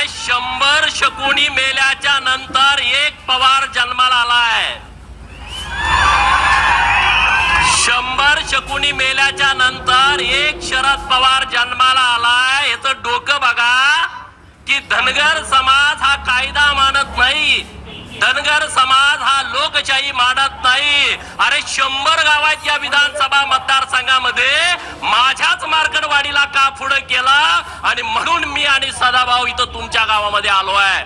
अरे शंभर शकुनी मेल्याच्या नंतर एक पवार जन्माला आलाय. शंभर शकुनी मेल्याच्या नंतर एक शरद पवार जन्माला आलाय. याच डोकं बघा की धनगर समाज हा कायदा मानत नाही. धनगर समाज हा लोकशाही मानत नाही. अरे शंभर गावात या विधानसभा मतदारसंघामध्ये माझ्याच मार्कडवाडीला का पुढं केला आणि म्हणून मी आणि सदाभाऊ इथं तुमच्या गावामध्ये आलो आहे.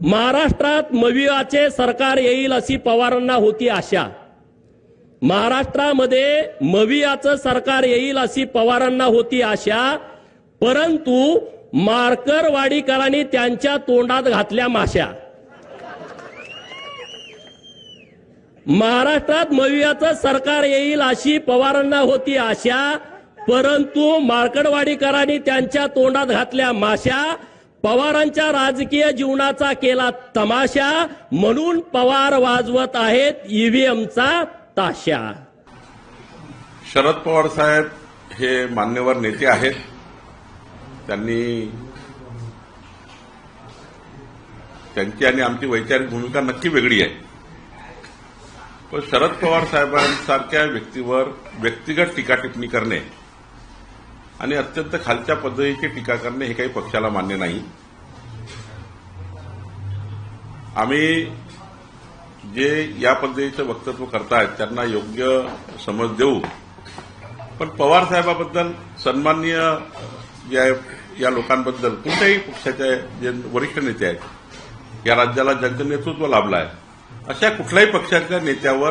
महाराष्ट्रात मवियाचे सरकार येईल अशी पवारांना होती आशा. महाराष्ट्रामध्ये मवियाचं सरकार येईल अशी पवारांना होती आशा. परंतु मारकरवाडीकरांनी त्यांच्या तोंडात घातल्या माश्या. महाराष्ट्रात मवियाचं सरकार येईल अशी पवारांना होती आशा. परंतु माळकडवाडीकरांनी त्यांच्या तोंडात घातल्या माश्या पवारांच्या राजकीय जीवनाचा केला तमाशा म्हणून पवार वाजवत आहेत ईव्हीएमचा ताशा. शरद पवार साहेब हे मान्यवर नेते आहेत. त्यांनी त्यांची आणि आमची वैचारिक भूमिका नक्की वेगळी आहे. पण शरद पवार साहेबांसारख्या व्यक्तीवर व्यक्तिगत टीका टिप्पणी करणे आणि अत्यंत खालच्या पद्धतीची टीका करणे हे काही पक्षाला मान्य नाही. आम्ही जे या पद्धतीचं वक्तव्य करतायत त्यांना योग्य समज देऊ. पण पवार साहेबाबद्दल सन्माननीय या या लोकांबद्दल कुठल्याही पक्षाचे जे वरिष्ठ नेते आहेत या राज्याला ज्यांचं नेतृत्व लाभलं आहे अशा कुठल्याही पक्षाच्या नेत्यावर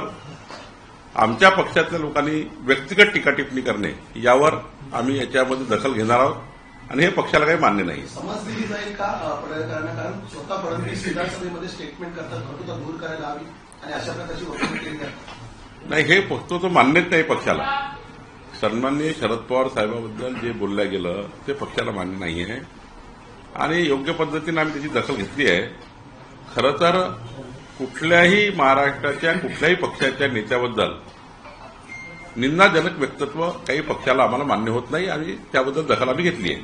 आमच्या पक्षातल्या लोकांनी व्यक्तिगत टीका टिप्पणी करणे यावर आम्ही याच्यामध्ये दखल घेणार आहोत. आणि हे पक्षाला काही मान्य नाही. नाही हे तो मान्यच नाही पक्षाला. सन्माननीय शरद पवार साहेबाबद्दल जे बोललं गेलं ते पक्षाला मान्य नाही आहे आणि योग्य पद्धतीने आम्ही त्याची दखल घेतली आहे. खरं तर कुठल्याही महाराष्ट्राच्या कुठल्याही पक्षाच्या नेत्याबद्दल निंदाजनक व्यक्तित्व काही पक्षाला आम्हाला मान्य होत नाही आणि त्याबद्दल दखल आम्ही घेतली आहे.